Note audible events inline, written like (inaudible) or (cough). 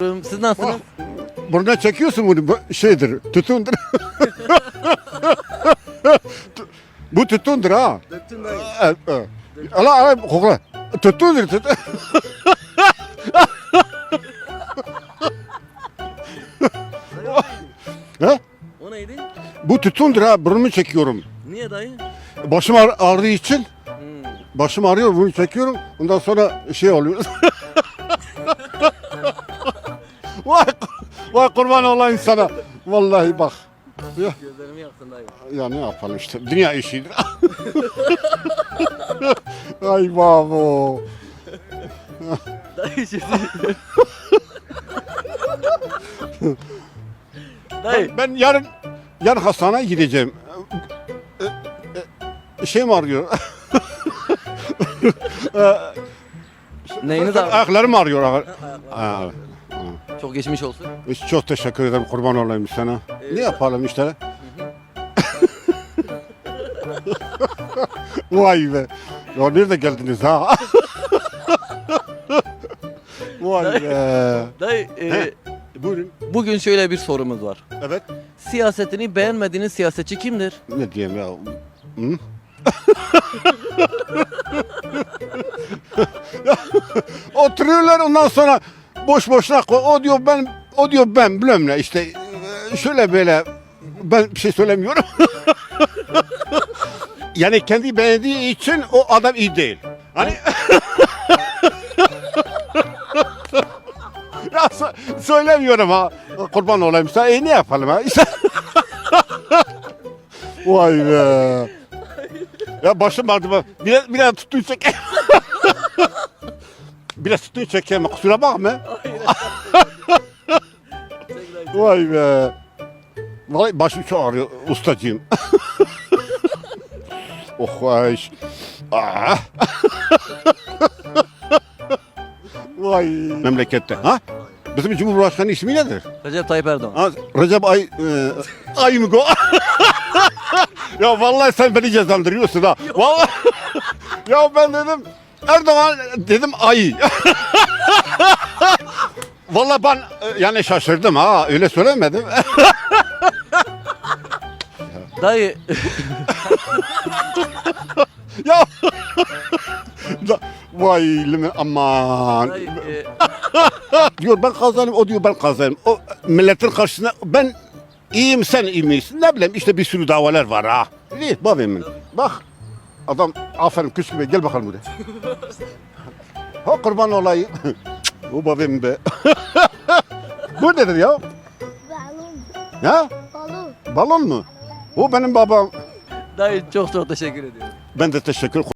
Siz nasılsınız? Burnuna çekiyorsun bunu bu şeydir tütündür. (laughs) bu tütündür ha. Döktün dayı. Evet, evet. Ala ala kokla. Tütündür tütün. (laughs) He? O neydi? Bu tütündür ha burnumu çekiyorum. Niye dayı? Başım ağrı- ağrıdığı için Hmm. başım ağrıyor bunu çekiyorum. Ondan sonra şey oluyor. (laughs) vay, vay kurban olayım sana. Vallahi bak. Ya, Gözlerimi yaktın dayı. ya ne yapalım işte. Dünya işidir. (laughs) Ay babo. Dayı şimdi. (laughs) dayı. Ben yarın yarın hastaneye gideceğim. Ee, e, Şey mi arıyor? (laughs) Neyiniz abi? Ayaklarım ağrıyor. Ha, ha. Çok geçmiş olsun. Çok teşekkür ederim kurban olayım sana. Ne yapalım işte? (laughs) Vay be. Ya nerede geldiniz ha? (laughs) Vay be. Dayı e. Buyurun. bugün şöyle bir sorumuz var. Evet. Siyasetini beğenmediğiniz siyasetçi kimdir? Ne diyeyim ya? Hı? (laughs) Oturuyorlar ondan sonra boş boşuna o diyor ben o diyor ben bilmem ne işte e, şöyle böyle ben bir şey söylemiyorum. (laughs) yani kendi beğendiği için o adam iyi değil. Hani (laughs) ya sö- söylemiyorum ha. Kurban olayım sana. E ne yapalım ha? İşte (laughs) Vay be. Ya başım ağrıdı. Biraz, biraz tuttuğun çek. biraz tuttuğun çekeyim. Kusura bakma. Vay be. Vallahi başım çok ağrıyor ustacığım. (laughs) oh vay. Ah. Vay. Memlekette. Ha? Bizim Cumhurbaşkanı ismi nedir? Recep Tayyip Erdoğan. Ha, Recep Ay... E, ay mı go? ya vallahi sen beni cezandırıyorsun ha. Vallahi... (laughs) ya ben dedim... Erdoğan dedim ay. (laughs) vallahi ben e, yani şaşırdım ha. Öyle söylemedim. (laughs) Dayı (laughs) ya... Da- Vay lime aman. dayı e, diyor ben kazanayım o diyor ben kazanayım. O milletin karşısında ben iyiyim sen iyi misin? Ne bileyim işte bir sürü davalar var ha. İyi babamın. Bak adam aferin gibi gel bakalım buraya. ha kurban olayım. o babam be. Bu nedir ya? Balon. Ha? Balon. Balon mu? O benim babam. dayı çok çok teşekkür ediyorum. Ben de teşekkür